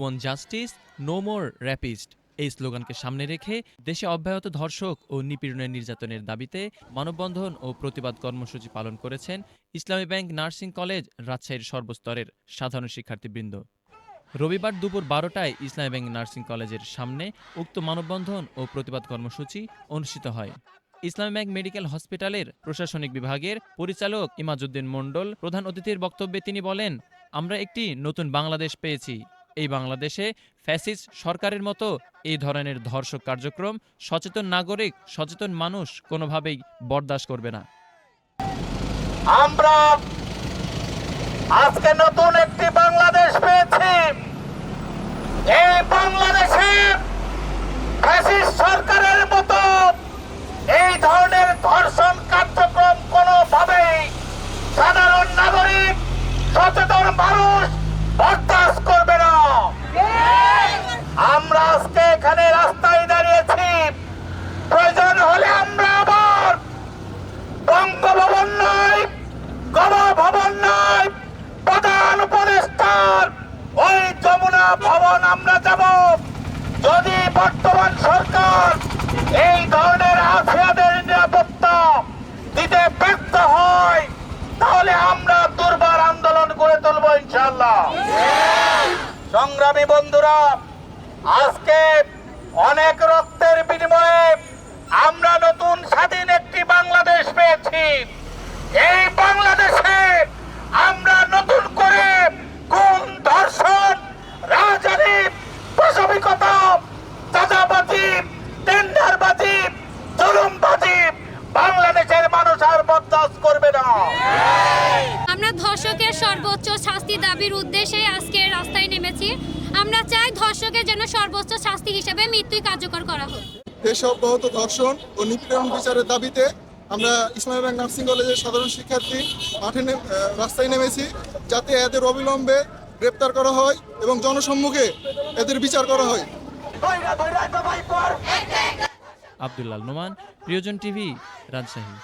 One justice no more rapist এই স্লোগানকে সামনে রেখে দেশে অব্যাহত ধর্ষক ও নিপীড়নের নির্যাতনের দাবিতে মানববন্ধন ও প্রতিবাদ কর্মসূচি পালন করেছেন ইসলামী ব্যাংক নার্সিং কলেজ, রাজশাহীর সর্বস্তরের সাধারণ শিক্ষার্থীবৃন্দ। রবিবার দুপুর বারোটায় ইসলামী ব্যাংক নার্সিং কলেজের সামনে উক্ত মানববন্ধন ও প্রতিবাদ কর্মসূচি অনুষ্ঠিত হয়। ইসলামী ব্যাংক মেডিকেল হসপিটালের প্রশাসনিক বিভাগের পরিচালক ইমাজউদ্দিন মণ্ডল প্রধান অতিথির বক্তব্যে তিনি বলেন, আমরা একটি নতুন বাংলাদেশ পেয়েছি। এই বাংলাদেশে ফ্যাসিস সরকারের মতো এই ধরনের ধর্ষক কার্যক্রম সচেতন নাগরিক, সচেতন মানুষ কোনোভাবেই বরদাস্ত করবে না। আমরা আজকে নতুন একটি বাংলাদেশ পেয়েছি এই বাংলাদেশে ফ্যাসিস্ট সরকারের মতো এই ধরনের ধর্ষণ কার্যক্রম কোনোভাবেই সাধারণ নাগরিক সচেতন মানুষ বরদাস্ত করবে না আমরা আজকে এখানে রাস্তায় দাঁড়িয়েছি প্রয়োজন হলে আমরা আবার বঙ্গভবন নয় গণভবন নয় প্রধান উপদেষ্টার ওই যমুনা ভবন আমরা যাব। যদি বর্তমান সরকার এই ধরনের আফিয়াদের নিরাপত্তা দিতে ব্যর্থ হয়, তাহলে আমরা দুর্বার আন্দোলন করে তুলব ইনশাল্লাহ সংগ্রামী বন্ধুরা, আজকে অনেক রক্তের বিনিময়ে আমরা নতুন স্বাধীন একটি বাংলাদেশ পেয়েছি এই বাংলাদেশে আমরা নতুন করে কোন ধর্ষণ রাজনীতি প্রসবিকতা চাঁদাবাজি টেন্ডারবাজি জুলুমবাজি বাংলাদেশের মানুষ আর বরদাস্ত করবে না আমরা ধর্ষকের সর্বোচ্চ শাস্তি দাবির উদ্দেশ্যে আজকে রাস্তায় নেমেছি। আমরা চাই ধর্ষকের যেন সর্বোচ্চ শাস্তি হিসেবে মৃত্যুই কার্যকর করা হোক। দেশে অব্যাহত ধর্ষণ ও নিপীড়ন বিচারের দাবিতে আমরা ইসলামী ব্যাংক নার্সিং কলেজের সাধারণ শিক্ষার্থী মাঠে রাস্তায় নেমেছি যাতে এদের অবিলম্বে গ্রেপ্তার করা হয় এবং জনসম্মুখে এদের বিচার করা হয়। আবদুল্লাল নোমান প্রিয়জন টিভি রাজশাহী।